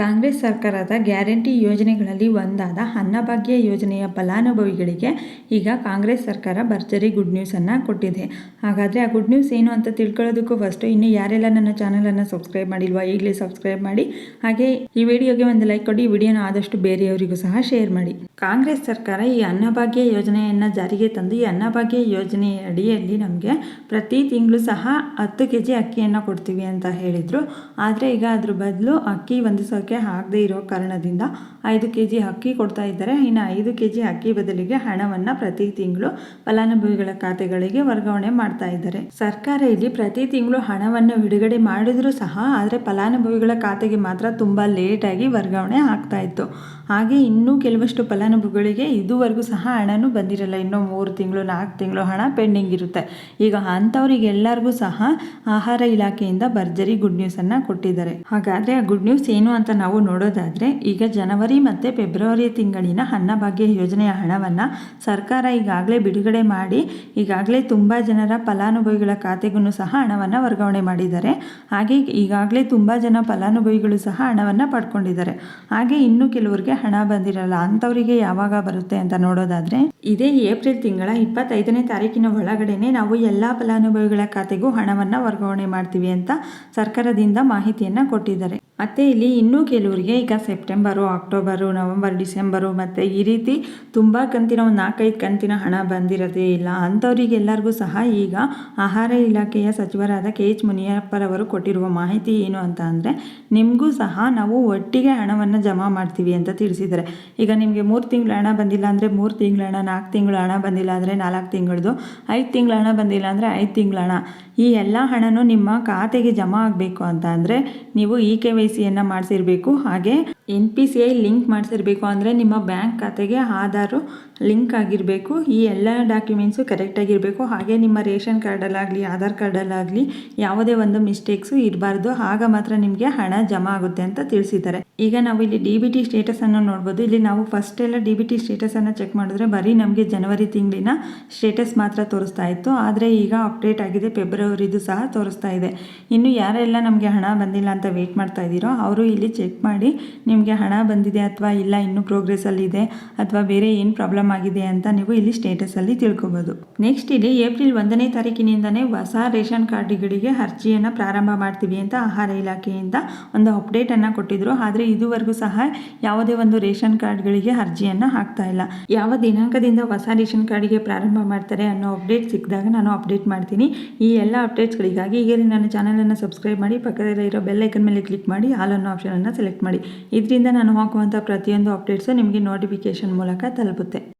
ಕಾಂಗ್ರೆಸ್ ಸರ್ಕಾರದ ಗ್ಯಾರಂಟಿ ಯೋಜನೆಗಳಲ್ಲಿ ಒಂದಾದ ಅನ್ನಭಾಗ್ಯ ಯೋಜನೆಯ ಫಲಾನುಭವಿಗಳಿಗೆ ಈಗ ಕಾಂಗ್ರೆಸ್ ಸರ್ಕಾರ ಭರ್ಜರಿ ಗುಡ್ ನ್ಯೂಸನ್ನು ಕೊಟ್ಟಿದೆ. ಹಾಗಾದರೆ ಆ ಗುಡ್ ನ್ಯೂಸ್ ಏನು ಅಂತ ತಿಳ್ಕೊಳ್ಳೋದಕ್ಕೂ ಫಸ್ಟು ಇನ್ನು ಯಾರೆಲ್ಲ ನನ್ನ ಚಾನಲನ್ನು ಸಬ್ಸ್ಕ್ರೈಬ್ ಮಾಡಿಲ್ವಾ ಈಗಲೇ ಸಬ್ಸ್ಕ್ರೈಬ್ ಮಾಡಿ. ಹಾಗೆ ಈ ವಿಡಿಯೋಗೆ ಒಂದು ಲೈಕ್ ಕೊಡಿ ವಿಡಿಯೋನ ಆದಷ್ಟು ಬೇರೆಯವರಿಗೂ ಸಹ ಶೇರ್ ಮಾಡಿ. ಕಾಂಗ್ರೆಸ್ ಸರ್ಕಾರ ಈ ಅನ್ನಭಾಗ್ಯ ಯೋಜನೆಯನ್ನು ಜಾರಿಗೆ ತಂದು ಈ ಅನ್ನಭಾಗ್ಯ ಯೋಜನೆಯ ಅಡಿಯಲ್ಲಿ ನಮಗೆ ಪ್ರತಿ ತಿಂಗಳು ಸಹ ಹತ್ತು ಕೆ ಜಿ ಅಕ್ಕಿಯನ್ನು ಕೊಡ್ತೀವಿ ಅಂತ ಹೇಳಿದರು. ಆದರೆ ಈಗ ಅದ್ರ ಬದಲು ಅಕ್ಕಿ ಒಂದು ಸಾವಿರಕ್ಕೆ ಆಗದೇ ಇರೋ ಕಾರಣದಿಂದ ಐದು ಕೆ ಜಿ ಅಕ್ಕಿ ಕೊಡ್ತಾ ಇದ್ದಾರೆ. ಇನ್ನು ಐದು ಕೆ ಜಿ ಅಕ್ಕಿ ಬದಲಿಗೆ ಹಣವನ್ನು ಪ್ರತಿ ತಿಂಗಳು ಫಲಾನುಭವಿಗಳ ಖಾತೆಗಳಿಗೆ ವರ್ಗಾವಣೆ ಮಾಡ್ತಾ ಇದ್ದಾರೆ. ಸರ್ಕಾರ ಇಲ್ಲಿ ಪ್ರತಿ ತಿಂಗಳು ಹಣವನ್ನು ಬಿಡುಗಡೆ ಮಾಡಿದರೂ ಸಹ ಆದರೆ ಫಲಾನುಭವಿಗಳ ಖಾತೆಗೆ ಮಾತ್ರ ತುಂಬ ಲೇಟಾಗಿ ವರ್ಗಾವಣೆ ಆಗ್ತಾ ಇತ್ತು. ಹಾಗೆ ಇನ್ನೂ ಕೆಲವಷ್ಟು ಫಲಾನುಭವಿಗಳಿಗೆ ಇದುವರೆಗೂ ಸಹ ಹಣನೂ ಬಂದಿರಲ್ಲ. ಇನ್ನೂ ಮೂರು ತಿಂಗಳು, ನಾಲ್ಕು ತಿಂಗಳು ಹಣ ಪೆಂಡಿಂಗ್ ಇರುತ್ತೆ. ಈಗ ಅಂಥವ್ರಿಗೆಲ್ಲರಿಗೂ ಸಹ ಆಹಾರ ಇಲಾಖೆಯಿಂದ ಭರ್ಜರಿ ಗುಡ್ ನ್ಯೂಸನ್ನು ಕೊಟ್ಟಿದ್ದಾರೆ. ಹಾಗಾದರೆ ಆ ಗುಡ್ ನ್ಯೂಸ್ ಏನು ಅಂತ ನಾವು ನೋಡೋದಾದರೆ, ಈಗ ಜನವರಿ ಮತ್ತು ಫೆಬ್ರವರಿ ತಿಂಗಳಿನ ಅನ್ನಭಾಗ್ಯ ಯೋಜನೆಯ ಹಣವನ್ನು ಸರ್ಕಾರ ಈಗಾಗಲೇ ಬಿಡುಗಡೆ ಮಾಡಿ, ಈಗಾಗಲೇ ತುಂಬ ಜನರ ಫಲಾನುಭವಿಗಳ ಖಾತೆಗೂ ಸಹ ಹಣವನ್ನು ವರ್ಗಾವಣೆ ಮಾಡಿದ್ದಾರೆ. ಹಾಗೆ ಈಗಾಗಲೇ ತುಂಬ ಜನ ಫಲಾನುಭವಿಗಳು ಸಹ ಹಣವನ್ನು ಪಡ್ಕೊಂಡಿದ್ದಾರೆ. ಹಾಗೆ ಇನ್ನು ಕೆಲವರಿಗೆ ಹಣ ಬಂದಿರಲ್ಲ, ಅಂಥವರಿಗೆ ಯಾವಾಗ ಬರುತ್ತೆ ಅಂತ ನೋಡೋದಾದರೆ, ಇದೇ ಏಪ್ರಿಲ್ ತಿಂಗಳ ಇಪ್ಪತ್ತೈದನೇ ತಾರೀಕಿನ ಒಳಗಡೆನೆ ನಾವು ಎಲ್ಲ ಫಲಾನುಭವಿಗಳ ಖಾತೆಗೂ ಹಣವನ್ನು ವರ್ಗಾವಣೆ ಮಾಡ್ತೀವಿ ಅಂತ ಸರ್ಕಾರದಿಂದ ಮಾಹಿತಿಯನ್ನು ಕೊಟ್ಟಿದ್ದಾರೆ. ಮತ್ತು ಇಲ್ಲಿ ಇನ್ನೂ ಕೆಲವರಿಗೆ ಈಗ ಸೆಪ್ಟೆಂಬರು, ಅಕ್ಟೋಬರು, ನವಂಬರ್, ಡಿಸೆಂಬರು ಮತ್ತು ಈ ರೀತಿ ತುಂಬ ಕಂತಿನ, ಒಂದು ನಾಲ್ಕೈದು ಕಂತಿನ ಹಣ ಬಂದಿರೋದೇ ಇಲ್ಲ. ಅಂಥವರಿಗೆಲ್ಲರಿಗೂ ಸಹ ಈಗ ಆಹಾರ ಇಲಾಖೆಯ ಸಚಿವರಾದ ಕೆ ಎಚ್ ಮುನಿಯಪ್ಪರವರು ಕೊಟ್ಟಿರುವ ಮಾಹಿತಿ ಏನು ಅಂತ ಅಂದರೆ, ನಿಮಗೂ ಸಹ ನಾವು ಒಟ್ಟಿಗೆ ಹಣವನ್ನು ಜಮಾ ಮಾಡ್ತೀವಿ ಅಂತ ತಿಳಿಸಿದ್ದಾರೆ. ಈಗ ನಿಮಗೆ ಮೂರು ತಿಂಗಳ ಹಣ ಬಂದಿಲ್ಲ ಅಂದರೆ ಮೂರು ತಿಂಗಳ ಹಣ, ನಾಲ್ಕು ತಿಂಗಳ ಹಣ ಬಂದಿಲ್ಲ ಅಂದರೆ ನಾಲ್ಕು ತಿಂಗಳದು, ಐದು ತಿಂಗಳ ಹಣ ಬಂದಿಲ್ಲ ಅಂದರೆ ಐದು ತಿಂಗಳ ಹಣ. ಈ ಎಲ್ಲ ಹಣನೂ ನಿಮ್ಮ ಖಾತೆಗೆ ಜಮಾ ಆಗಬೇಕು ಅಂತ ಅಂದರೆ, ನೀವು ಈ ಕೆ ಸಿಯನ್ನು ಮಾಡಿಸಿರಬೇಕು. ಹಾಗೆ N P C I link ಮಾಡಿಸಿರ್ಬೇಕು ಅಂದರೆ ನಿಮ್ಮ ಬ್ಯಾಂಕ್ ಖಾತೆಗೆ ಆಧಾರು ಲಿಂಕ್ ಆಗಿರಬೇಕು. ಈ ಎಲ್ಲ ಡಾಕ್ಯುಮೆಂಟ್ಸು ಕರೆಕ್ಟಾಗಿರಬೇಕು ಹಾಗೆ ನಿಮ್ಮ ರೇಷನ್ ಕಾರ್ಡಲ್ಲಾಗಲಿ, ಆಧಾರ್ ಕಾರ್ಡಲ್ಲಾಗಲಿ ಯಾವುದೇ ಒಂದು ಮಿಸ್ಟೇಕ್ಸು ಇರಬಾರ್ದು. ಆಗ ಮಾತ್ರ ನಿಮಗೆ ಹಣ ಜಮಾ ಆಗುತ್ತೆ ಅಂತ ತಿಳಿಸಿದ್ದಾರೆ. ಈಗ ನಾವು ಇಲ್ಲಿ ಡಿ ಬಿ ಟಿ ಸ್ಟೇಟಸನ್ನು ನೋಡ್ಬೋದು. ಇಲ್ಲಿ ನಾವು ಫಸ್ಟ್ ಎಲ್ಲ ಡಿ ಬಿ ಟಿ ಸ್ಟೇಟಸನ್ನು ಚೆಕ್ ಮಾಡಿದ್ರೆ ಬರೀ ನಮಗೆ ಜನವರಿ ತಿಂಗಳಿನ ಸ್ಟೇಟಸ್ ಮಾತ್ರ ತೋರಿಸ್ತಾ ಇತ್ತು. ಆದರೆ ಈಗ ಅಪ್ಡೇಟ್ ಆಗಿದೆ. ಫೆಬ್ರವರಿದು ಸಹ ತೋರಿಸ್ತಾ ಇದೆ. ಇನ್ನು ಯಾರೆಲ್ಲ ನಮಗೆ ಹಣ ಬಂದಿಲ್ಲ ಅಂತ ವೆಯ್ಟ್ ಮಾಡ್ತಾ ಇದ್ದೀರೋ ಅವರು ಇಲ್ಲಿ ಚೆಕ್ ಮಾಡಿ ನಿಮಗೆ ಹಣ ಬಂದಿದೆ ಅಥವಾ ಇಲ್ಲ, ಇನ್ನೂ ಪ್ರೋಗ್ರೆಸ್ಸಲ್ಲಿದೆ ಅಥವಾ ಬೇರೆ ಏನು ಪ್ರಾಬ್ಲಮ್ ಆಗಿದೆ ಅಂತ ನೀವು ಇಲ್ಲಿ ಸ್ಟೇಟಸಲ್ಲಿ ತಿಳ್ಕೊಬೋದು. ನೆಕ್ಸ್ಟ್ ಇಲ್ಲಿ ಏಪ್ರಿಲ್ ಒಂದನೇ ತಾರೀಕಿನಿಂದನೇ ಹೊಸ ರೇಷನ್ ಕಾರ್ಡ್ಗಳಿಗೆ ಅರ್ಜಿಯನ್ನು ಪ್ರಾರಂಭ ಮಾಡ್ತೀವಿ ಅಂತ ಆಹಾರ ಇಲಾಖೆಯಿಂದ ಒಂದು ಅಪ್ಡೇಟನ್ನು ಕೊಟ್ಟಿದ್ರು. ಆದರೆ ಇದುವರೆಗೂ ಸಹ ಯಾವುದೇ ಒಂದು ರೇಷನ್ ಕಾರ್ಡ್ಗಳಿಗೆ ಅರ್ಜಿಯನ್ನು ಹಾಕ್ತಾ ಇಲ್ಲ. ಯಾವ ದಿನಾಂಕದಿಂದ ಹೊಸ ರೇಷನ್ ಕಾರ್ಡ್ಗೆ ಪ್ರಾರಂಭ ಮಾಡ್ತಾರೆ ಅನ್ನೋ ಅಪ್ಡೇಟ್ ಸಿಕ್ಕಿದಾಗ ನಾನು ಅಪ್ಡೇಟ್ ಮಾಡ್ತೀನಿ. ಈ ಎಲ್ಲ ಅಪ್ಡೇಟ್ಸ್ಗಳಿಗಾಗಿ ಈಗ ನನ್ನ ಚಾನಲನ್ನು ಸಬ್ಸ್ಕ್ರೈಬ್ ಮಾಡಿ ಪಕ್ಕದಲ್ಲಿರೋ ಬೆಲ್ ಮೇಲೆ ಕ್ಲಿಕ್ ಮಾಡಿ ಆಲ್ ಅನ್ನೋ ಆಪ್ಷನನ್ನು ಸೆಲೆಕ್ಟ್ ಮಾಡಿ. ಇದರಿಂದ ನಾನು ಹಾಕುವಂಥ ಪ್ರತಿಯೊಂದು ಅಪ್ಡೇಟ್ಸು ನಿಮಗೆ ನೋಟಿಫಿಕೇಷನ್ ಮೂಲಕ ತಲುಪುತ್ತೆ.